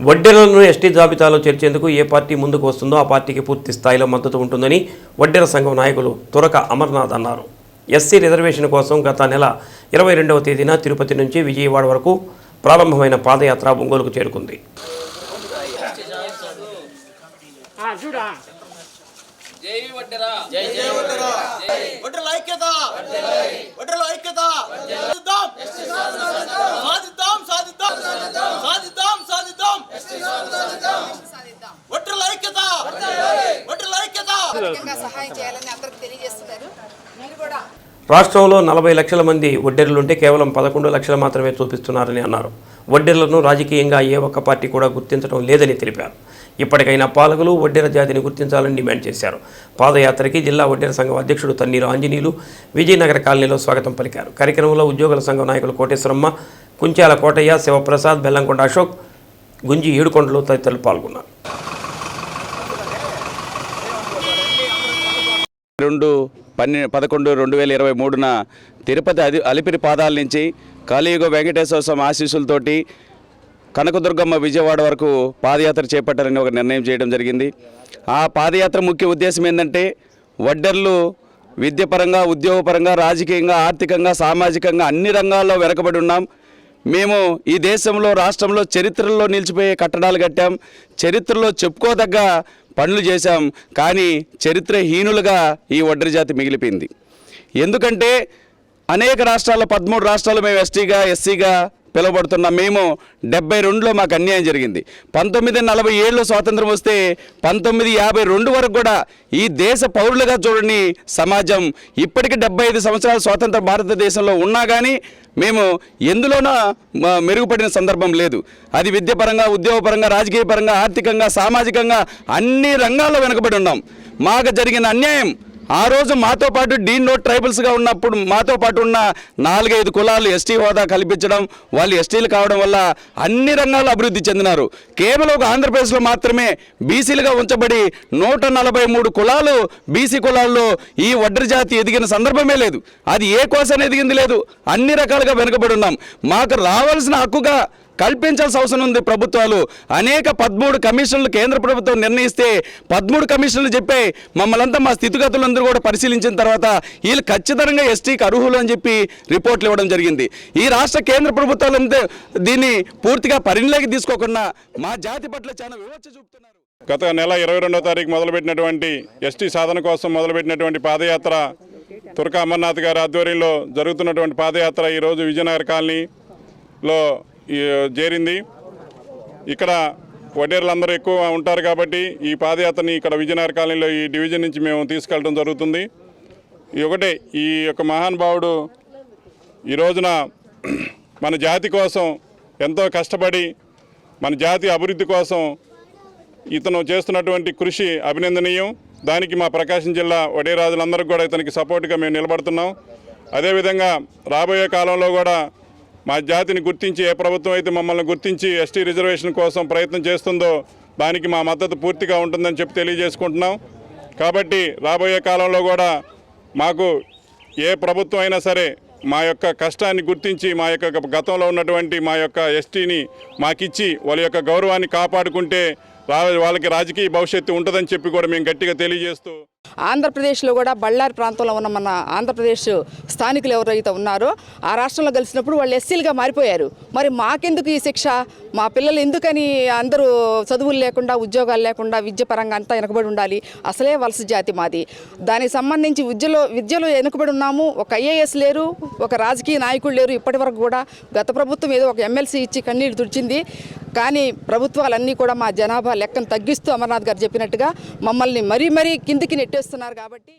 వడ్డెరలను ST జాబితాలో చేర్చేందుకు ఏ party ముందుకు వస్తుందో ఆ పార్టీకి పూర్తి స్థాయిలో మద్దతు ఉంటుందని వడ్డెర సంఘం నాయకులు తురక అమర్నాథ్ అన్నారు. ఎస్సీ రిజర్వేషన్ కోసం గత నెల ఇరవై రెండవ తేదీన తిరుపతి నుంచి విజయవాడ వరకు ప్రారంభమైన పాదయాత్ర ఒంగోలుకు చేరుకుంది. ఐక్యత. సహాయం చేయాలని అందరికి తెలియజేస్తున్నారు. మీరు కూడా రాష్ట్రంలో నలభై లక్షల మంది వడ్డెర్లుంటే కేవలం పదకొండు లక్షలు మాత్రమే చూపిస్తున్నారని అన్నారు. వడ్డెర్లను రాజకీయంగా ఏ ఒక్క పార్టీ కూడా గుర్తించడం లేదని తెలిపారు. ఇప్పటికైనా పాలకులు వడ్డెర జాతిని గుర్తించాలని డిమాండ్ చేశారు. పాదయాత్రకి జిల్లా వడ్డెర సంఘం అధ్యక్షుడు తన్నీరు ఆంజనేయులు విజయనగర కాలనీలో స్వాగతం పలికారు. కార్యక్రమంలో ఉద్యోగుల సంఘం నాయకులు కోటేశ్వరమ్మ కుంచాల కోటయ్య శివప్రసాద్ బెల్లంకొండ అశోక్ గుంజి ఏడుకొండలు తదితరులు పాల్గొన్నారు. రెండు పన్నె పదకొండు రెండు వేల ఇరవై మూడున తిరుపతి అది అలిపిరి పాదాల నుంచి కలియుగ వెంకటేశ్వర స్వామి ఆశీస్సులతోటి కనకదుర్గమ్మ విజయవాడ వరకు పాదయాత్ర చేపట్టాలని ఒక నిర్ణయం చేయడం జరిగింది. ఆ పాదయాత్ర ముఖ్య ఉద్దేశం ఏంటంటే వడ్డర్లు విద్యపరంగా ఉద్యోగపరంగా రాజకీయంగా ఆర్థికంగా సామాజికంగా అన్ని రంగాల్లో వెనకబడి ఉన్నాం. మేము ఈ దేశంలో రాష్ట్రంలో చరిత్రలో నిలిచిపోయే కట్టడాలు కట్టాం. చరిత్రలో చెప్పుకోదగ్గ పనులు చేశాం. కానీ చరిత్రహీనులుగా ఈ ఒడ్డరి జాతి మిగిలిపోయింది. ఎందుకంటే అనేక రాష్ట్రాల్లో పదమూడు రాష్ట్రాలు మేము ఎస్టీగా ఎస్సీగా పిలువబడుతున్న మేము డెబ్బై రెండులో మాకు అన్యాయం జరిగింది. పంతొమ్మిది నలభై ఏడులో స్వాతంత్రం వస్తే పంతొమ్మిది యాభై రెండు వరకు కూడా ఈ దేశ పౌరులుగా చూడని సమాజం ఇప్పటికి డెబ్బై ఐదు సంవత్సరాల స్వాతంత్ర భారతదేశంలో ఉన్నా కానీ మేము ఎందులోనూ మెరుగుపడిన సందర్భం లేదు. అది విద్యపరంగా ఉద్యోగపరంగా రాజకీయపరంగా ఆర్థికంగా సామాజికంగా అన్ని రంగాల్లో వెనుకబడి ఉన్నాం. మాకు జరిగిన అన్యాయం ఆ రోజు మాతో పాటు డీన్లో నోట్ ట్రైబల్స్గా ఉన్నప్పుడు మాతో పాటు ఉన్న నాలుగైదు కులాలు ఎస్టీ హోదా కల్పించడం వాళ్ళు ఎస్టీలు కావడం వల్ల అన్ని రంగాల్లో అభివృద్ధి చెందినారు. కేవలం ఒక ఆంధ్రప్రదేశ్లో మాత్రమే బీసీలుగా ఉంచబడి నూట నలభై మూడు కులాలు బీసీ కులాల్లో ఈ వడ్డరి జాతి ఎదిగిన సందర్భమే లేదు. అది ఏ కోసం ఎదిగింది లేదు. అన్ని రకాలుగా వెనుకబడి ఉన్నాం. మాకు రావాల్సిన హక్కుగా కల్పించాల్సిన అవసరం ఉంది ప్రభుత్వాలు. అనేక పదమూడు కమిషన్లు కేంద్ర ప్రభుత్వం నిర్ణయిస్తే పదమూడు కమిషన్లు చెప్పే మమ్మల్ంతా మా స్థితిగతులందరూ కూడా పరిశీలించిన తర్వాత వీళ్ళు ఖచ్చితంగా ఎస్టీకి అర్హులు అని చెప్పి రిపోర్ట్లు ఇవ్వడం జరిగింది. ఈ రాష్ట్ర కేంద్ర ప్రభుత్వాలు దీన్ని పూర్తిగా పరిణిలోకి తీసుకోకుండా మా జాతి పట్ల చాలా వివక్ష చూపుతున్నారు. గత నెల ఇరవై రెండవ తారీఖు మొదలుపెట్టినటువంటి ఎస్టీ సాధన కోసం మొదలుపెట్టినటువంటి పాదయాత్ర తుర్క అమర్నాథ్ గారి ఆధ్వర్యంలో జరుగుతున్నటువంటి పాదయాత్ర ఈరోజు విజయనగర కాలనీలో చేరింది. ఇక్కడ వడ్డేరులందరూ ఎక్కువ ఉంటారు కాబట్టి ఈ పాదయాత్రని ఇక్కడ విజయనగర కాలనీలో ఈ డివిజన్ నుంచి మేము తీసుకెళ్ళడం జరుగుతుంది. ఈ ఒకటే ఈ యొక్క మహానుభావుడు ఈ రోజున మన జాతి కోసం ఎంతో కష్టపడి మన జాతి అభివృద్ధి కోసం ఇతను చేస్తున్నటువంటి కృషి అభినందనీయం. దానికి మా ప్రకాశం జిల్లా వడేరాజులందరికీ కూడా ఇతనికి సపోర్ట్గా మేము నిలబడుతున్నాం. అదేవిధంగా రాబోయే కాలంలో కూడా మా జాతిని గుర్తించి ఏ ప్రభుత్వం అయితే మమ్మల్ని గుర్తించి ఎస్టీ రిజర్వేషన్ కోసం ప్రయత్నం చేస్తుందో దానికి మా మద్దతు పూర్తిగా ఉంటుందని చెప్పి తెలియజేసుకుంటున్నాం. కాబట్టి రాబోయే కాలంలో కూడా మాకు ఏ ప్రభుత్వం అయినా సరే మా యొక్క కష్టాన్ని గుర్తించి మా యొక్క గతంలో ఉన్నటువంటి మా యొక్క ఎస్టీని మాకిచ్చి వాళ్ళ యొక్క గౌరవాన్ని కాపాడుకుంటే వాళ్ళకి రాజకీయ భవిష్యత్తు ఉంటుందని చెప్పి కూడా మేము గట్టిగా తెలియజేస్తూ ఆంధ్రప్రదేశ్లో కూడా బళ్ళారి ప్రాంతంలో ఉన్న మన ఆంధ్రప్రదేశ్ స్థానికులు ఎవరైతే ఉన్నారో ఆ రాష్ట్రంలో కలిసినప్పుడు వాళ్ళు ఎస్సీలుగా మారిపోయారు. మరి మాకెందుకు ఈ శిక్ష? మా పిల్లలు ఎందుకని అందరూ చదువులు లేకుండా ఉద్యోగాలు లేకుండా విద్య పరంగా అంతా వెనకబడి ఉండాలి? అసలే వలస జాతి మాది. దానికి సంబంధించి విద్యలో విద్యలో వెనుకబడి ఉన్నాము. ఒక ఐఏఎస్ లేరు ఒక రాజకీయ నాయకుడు లేరు. ఇప్పటి వరకు కూడా గత ప్రభుత్వం ఏదో ఒక ఎమ్మెల్సీ ఇచ్చి కన్నీరు తుడిచింది. కానీ ప్రభుత్వాలన్నీ కూడా మా జనాభా లెక్కను తగ్గిస్తూ అమర్నాథ్ గారు చెప్పినట్టుగా మమ్మల్ని మరీ మరీ కిందికి నెట్టేస్తున్నారు కాబట్టి